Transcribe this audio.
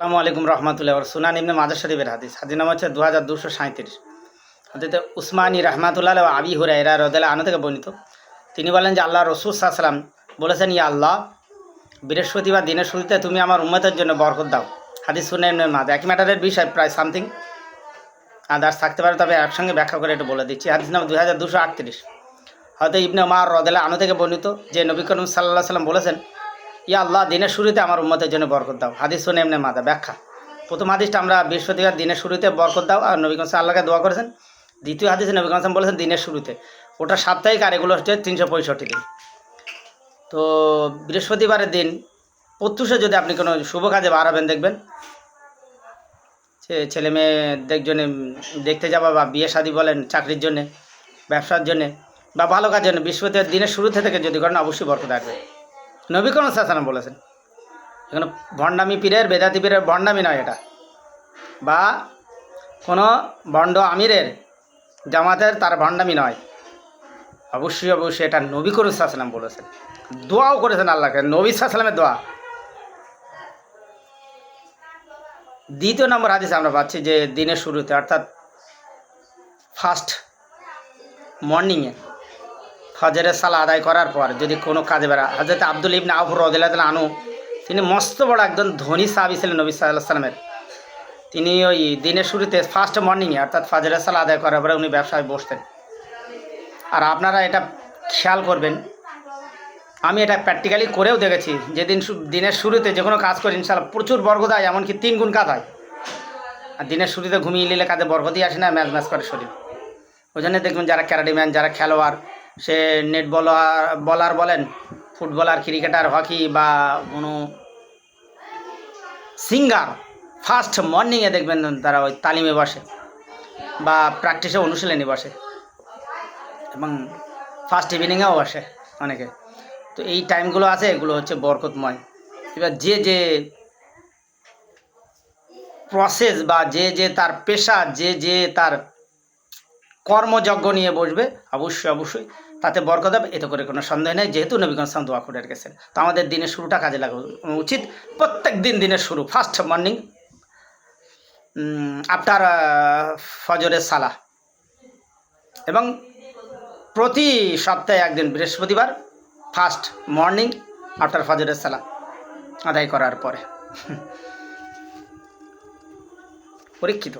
আসসালামু আলাইকুম রহমতুল্লাহ সুনান ইবনে মাজার শরীফের হাদিস। হাদিস নাম হচ্ছে দু হাজার দুশো সাঁত্রিশ হাদিতে উসমানী রহমাতুল্লাহ ও আবি হুরাইরা রদাল্লাহ আনু থেকে বর্ণিত। তিনি বলেন যে, আল্লাহ রসুল সাল্লাম বলেছেন, ইয়া আল্লাহ, বৃহস্পতিবার দিনের শুরুতে তুমি আমার উম্মতের জন্য বরকত দাও। হাদিস শুনে ইবনে মাদ একই ম্যাটারের বিষয় প্রায় সামথিং। আদার্স থাকতে পারে, তবে একসঙ্গে ব্যাখ্যা করে একটু বলে দিচ্ছি। হাদিস নাম দুই হাজার দুশো আটত্রিশ। হয়তো ইবনে মার রদাল্লাহ আনু থেকে বর্ণিত যে, নবী করিম সাল্লাহ সাল্লাম বলেছেন ইয়া আল্লাহ, দিনের শুরুতে আমার উম্মতের জন্য বরকত দাও। হাদিস শুনে এমনি মাদা, ব্যাখ্যা। প্রথম হাদিসটা আমরা বৃহস্পতিবার দিনের শুরুতে বরকত দাও, আর নবী আল্লাহকে দোয়া করেছেন। দ্বিতীয় হাদিসে নবী বলেছেন দিনের শুরুতে। ওটা সাপ্তাহিক, আর এগুলো হচ্ছে তিনশো পঁয়ষট্টি দিন। তো বৃহস্পতিবারের দিন প্রত্যুষে যদি আপনি কোনো শুভ কাজে বাড়াবেন দেখবেন ছেলে মেয়েদের জন্যে দেখতে যাওয়া বা বিয়ে শাদী বলেন, চাকরির জন্যে, ব্যবসার জন্যে বা ভালো কাজের জন্য, বৃহস্পতিবার দিনের শুরুতে থেকে যদি করেন, অবশ্যই বরকত আসবে নবী কোন শাসনা বলেছেন। এখানে ভণ্ডামি পীরের, বেদাতি পীরের ভণ্ডামি নয় এটা। বা কোনো ভণ্ড আমিরের, জামাতের তার ভণ্ডামি নয়। অবশ্যই অবশ্যই এটা নবী করুন সাহসালাম বলেছেন। দোয়াও করেছেন আল্লাহকে, নবী সাহসালামের দোয়া। দ্বিতীয় নম্বর হাদিসে আমরা পাচ্ছি যে দিনের শুরুতে, অর্থাৎ ফার্স্ট মর্নিংয়ে ফজরের সালা আদায় করার পর যদি কোনো কাজে বেড়া, হজরত আব্দুল ইবনে আবুর রদিল্লাহ আনু তিনি মস্ত বড় একজন ধনী সাহাবি ছিলেন নবী সাল্লাহ সাল্লামের তিনি ওই দিনের শুরুতে ফার্স্ট মর্নিংয়ে অর্থাৎ ফজরের সালা আদায় করার পরে উনি ব্যবসায় বসতেন। আর আপনারা এটা খেয়াল করবেন, আমি এটা প্র্যাকটিক্যালি করেও দেখেছি, যেদিন দিনের শুরুতে যে কোনো কাজ করি ইনশাল্লাহ প্রচুর বর্গত হয়, এমনকি তিন গুণ কাজ হয়। আর দিনের শুরুতে ঘুমিয়ে নিলে কাজে বরগতই আসে না ম্যাচ ম্যাচ করে শরীর। ওই জন্য দেখবেন যারা ক্যারাডিম্যান যারা খেলোয়াড় সে নেট বলার বলার বলেন ফুটবলার ক্রিকেটার হকি বা কোনো সিঙ্গার ফার্স্ট মর্নিংয়ে দেখবেন তারা ওই তালিমে বসে বা প্র্যাকটিসে অনুশীলনে বসে এবং ফার্স্ট ইভিনিংয়েও বসে অনেকে। তো এই টাইমগুলো আছে, এগুলো হচ্ছে বরকতময়। এবার যে যে প্রসেস বা যে যে তার পেশা, যে যে তার কর্মযজ্ঞ নিয়ে বসবে, অবশ্যই অবশ্যই। তাতে বরকত হবে, এতে করে কোনো সন্দেহ নেই, যেহেতু নবীগঞ্জ সাম দোয়া করে রেখেছেন তো আমাদের দিনের শুরুটা কাজে লাগা উচিত। প্রত্যেক দিন দিনের শুরু ফার্স্ট মর্নিং আফটার ফজরের সালা এবং প্রতি সপ্তাহে একদিন, বৃহস্পতিবার ফার্স্ট মর্নিং আফটার ফজরের সালা আদায় করার পরে। পরীক্ষিত।